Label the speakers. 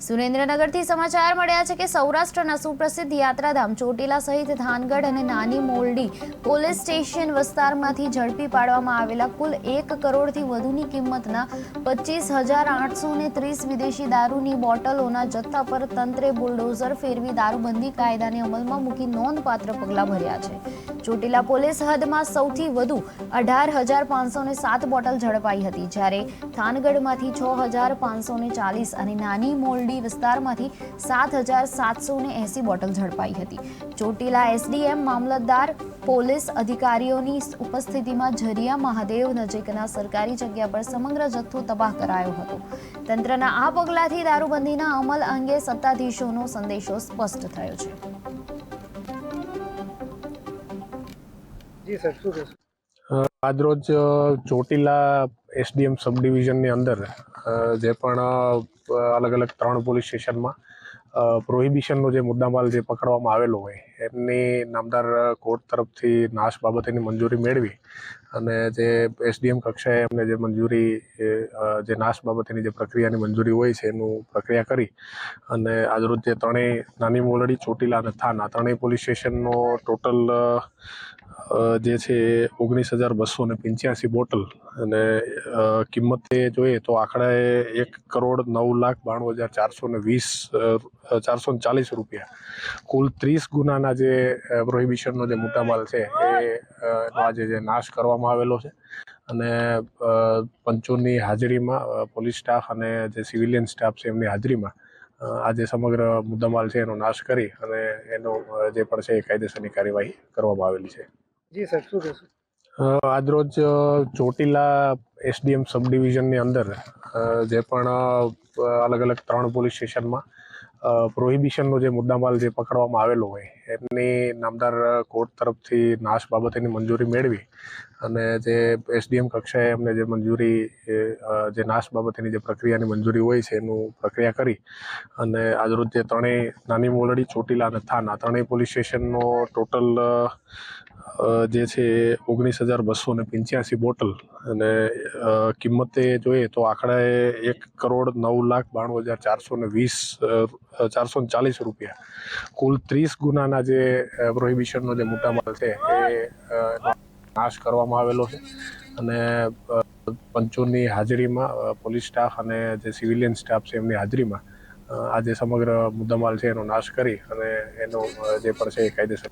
Speaker 1: સુરેન્દ્રનગરથી સમાચાર મળ્યા છે કે સૌરાષ્ટ્રના સુપ્રસિદ્ધ યાત્રાધામ ચોટીલા સહિત ધાનગઢ અને નાની મોરડી પોલીસ સ્ટેશન વિસ્તારમાંથી ઝડપી પાડવામાં આવેલા કુલ એક કરોડથી વધુની કિંમતના પચીસ હજાર આઠસો ને ત્રીસ વિદેશી દારૂની બોટલોના જથ્થા પર તંત્રે બુલડોઝર ફેરવી દારૂબંધી કાયદાને અમલમાં મૂકી નોંધપાત્ર પગલાં ભર્યા છે. ચોટીલા પોલીસ હદમાં સૌથી વધુ અઢાર હજાર પાંચસો ને સાત બોટલ ઝડપાઈ હતી. જ્યારે થાનગઢમાંથી છ હજાર પાંચસો ને ચાલીસ અને નાની મોરડી વિસ્તારમાંથી સાત હજાર સાતસો ને એંસી બોટલ ઝડપાઈ હતી. ચોટીલા એસડીએમ મામલતદાર પોલીસ અધિકારીઓની ઉપસ્થિતિમાં ઝરિયા મહાદેવ નજીકના સરકારી જગ્યા પર સમગ્ર જથ્થો તબાહ કરાયો હતો. તંત્રના આ પગલાથી દારૂબંધીના અમલ અંગે સત્તાધીશોનો સંદેશો સ્પષ્ટ થયો છે.
Speaker 2: આજરોજ ચોટીલા એસડીએમ સબ ડિવિઝનની અંદર જે પણ અલગ અલગ ત્રણ પોલીસ સ્ટેશનમાં પ્રોહિબિશનનો જે મુદ્દામાલ જે પકડવામાં આવેલો હોય, એમની નામદાર કોર્ટ તરફથી નાશ બાબતેની મંજૂરી મેળવી અને જે એસડીએમ કક્ષાએ એમને જે મંજૂરી જે નાશ બાબતેની જે પ્રક્રિયાની મંજૂરી હોય છે, એનું પ્રક્રિયા કરી અને આજરોજ જે ત્રણેય નાની મોલડી, ચોટીલા અને થાના, ત્રણેય પોલીસ સ્ટેશનનો ટોટલ જે છે ઓગણીસ હજાર બસો ને પંચ્યાસી બોટલ અને કિંમતે જોઈએ તો આંકડાએ એક કરોડ નવ લાખ બાણું હજાર ચારસો ને વીસ ચારસો ને ચાલીસ રૂપિયા. કુલ ત્રીસ ગુનાના જે પ્રોહિબિશનનો જે મુદ્દામાલ છે, એ આજે જે નાશ કરવામાં આવેલો છે. અને પંચોની હાજરીમાં પોલીસ સ્ટાફ અને જે સિવિલિયન સ્ટાફ છે એમની હાજરીમાં આજે સમગ્ર મુદ્દામાલ છે એનો નાશ કરી અને એનો જે પણ છે એ કાયદેસરની કાર્યવાહી કરવામાં આવેલી છે.
Speaker 3: જી સર શું કહેશો?
Speaker 2: આજરોજ ચોટીલા એસડીએમ સબ ડિવિઝનની અંદર જે પણ અલગ અલગ ત્રણ પોલીસ સ્ટેશનમાં પ્રોહિબિશનનો જે મુદ્દામાલ જે પકડવામાં આવેલો હોય, એમની નામદાર કોર્ટ તરફથી નાશ બાબતેની મંજૂરી મેળવી અને જે એસડીએમ કક્ષાએ એમને જે મંજૂરી જે નાશ બાબતેની જે પ્રક્રિયાની મંજૂરી હોય છે એનું પ્રક્રિયા કરી અને આજરોજ જે ત્રણેય નાની મોલડી ચોટીલા અને થાના, ત્રણેય પોલીસ સ્ટેશનનો ટોટલ જે છે એ ઓગણીસ હજાર બસો ને પંચ્યાસી બોટલ. અને કિંમતે જોઈએ તો આંકડાએ એક કરોડ નવ લાખ બાણું હજાર ચારસો ને વીસ ચારસો ને ચાલીસ રૂપિયા. કુલ ત્રીસ ગુનાના જે પ્રોહિબિશનનો જે મુદ્દામાલ છે એ નાશ કરવામાં આવેલો છે. અને પંચોની હાજરીમાં પોલીસ સ્ટાફ અને જે સિવિલિયન સ્ટાફ છે એમની હાજરીમાં આજે સમગ્ર મુદ્દામાલ છે એનો નાશ કરી અને એનો જે પણ છે એ કાયદેસર